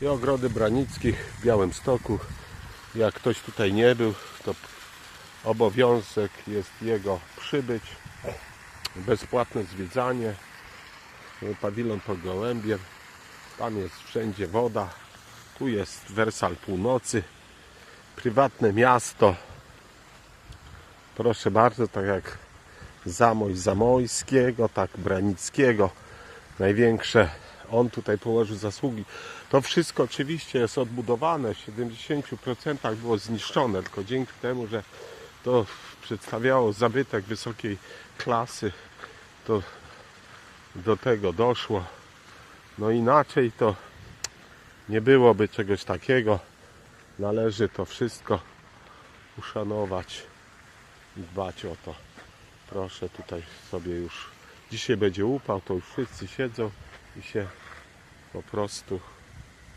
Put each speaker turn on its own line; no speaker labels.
i ogrody Branickich w Białymstoku. Jak ktoś tutaj nie był, to obowiązek jest jego przybyć. Bezpłatne zwiedzanie. Pawilon pod Gołębiem. Tam jest wszędzie woda. Tu jest Wersal Północy. Prywatne miasto. Proszę bardzo, tak jak Zamoj Zamojskiego, tak Branickiego. Największe on tutaj położył zasługi. To wszystko oczywiście jest odbudowane, w 70% było zniszczone, tylko dzięki temu, że to przedstawiało zabytek wysokiej klasy, to do tego doszło. No inaczej to nie byłoby czegoś takiego. Należy to wszystko uszanować i dbać o to. Proszę tutaj sobie już. Dzisiaj będzie upał, to już wszyscy siedzą i się po prostu